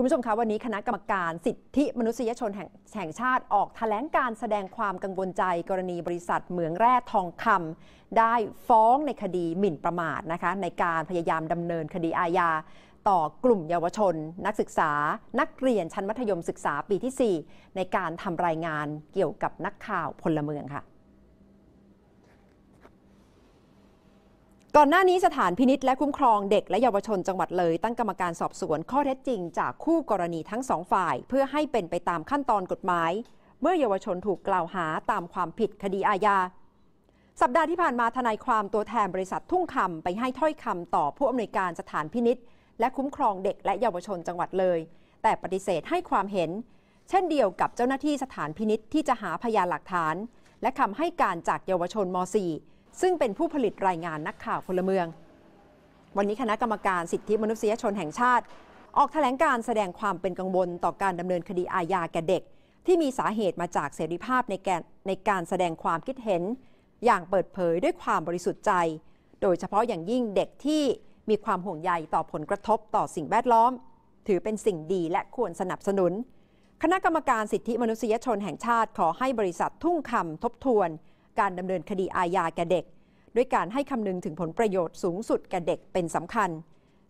คุณผู้ชมคะวันนี้คณะกรรมการสิทธิมนุษยชนแห่งหงชาติออกแถลงการแสดงความกังวลใจกรณีบริษัทเหมืองแร่ทองคำได้ฟ้องในคดีหมิ่นประมาทนะคะในการพยายามดำเนินคดีอาญาต่อกลุ่มเยาวชน นักศึกษา นักเรียนชั้นมัธยมศึกษาปีที่ 4 ในการทำรายงานเกี่ยวกับนักข่าวพลเมืองค่ะ ก่อนหน้านี้สถานพินิษและคุ้มครองเด็กและเยาวชนจังหวัดเลย ตั้งกรรมการสอบสวนข้อเท็จจริงจากคู่กรณีทั้งสองฝ่าย เพื่อให้เป็นไปตามขั้นตอนกฎหมาย เมื่อเยาวชนถูกกล่าวหาตามความผิดคดีอาญาสัปดาห์ที่ผ่านมาทนายความตัวแทนบริษัททุ่งคำไปให้ถ้อยคำต่อผู้อำนวยการสถานพินิษและคุ้มครองเด็กและเยาวชนจังหวัดเลย แต่ปฏิเสธให้ความเห็น เช่นเดียวกับเจ้าหน้าที่สถานพินิษที่จะหาพยานหลักฐาน และคำให้การจากเยาวชนม .4 ซึ่งเป็นผู้ผลิตรายงานนักข่าวพลเมือง วันนี้คณะกรรมการสิทธิมนุษยชนแห่งชาติ ออกแถลงการแสดงความเป็นกังวลต่อการดำเนินคดีอาญาแก่เด็ก ที่มีสาเหตุมาจากเสรีภาพในการในการแสดงความคิดเห็น อย่างเปิดเผยด้วยความบริสุทธิ์ใจ โดยเฉพาะอย่างยิ่งเด็กที่มีความห่วงใยต่อผลกระทบต่อสิ่งแวดล้อม ถือเป็นสิ่งดีและควรสนับสนุน คณะกรรมการสิทธิมนุษยชนแห่งชาติขอให้บริษัททุ่งคำทบทวน การดำเนินคดีอาญาแก่เด็ก ด้วยการให้คำนึงถึงผลประโยชน์สูงสุดแก่เด็กเป็นสำคัญ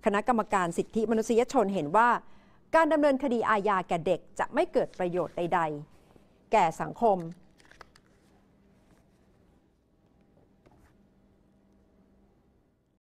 คณะกรรมการสิทธิมนุษยชนเห็นว่า การดำเนินคดีอาญาแก่เด็กจะไม่เกิดประโยชน์ใด ๆ แก่สังคม